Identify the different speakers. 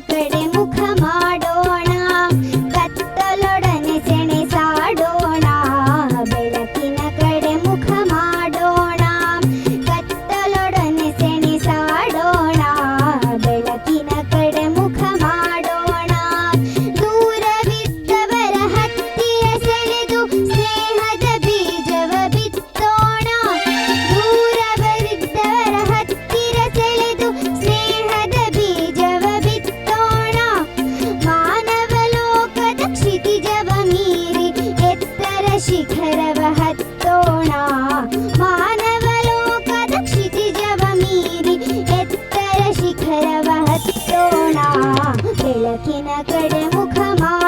Speaker 1: ಕಡೆ వెలకిన కడముఖమా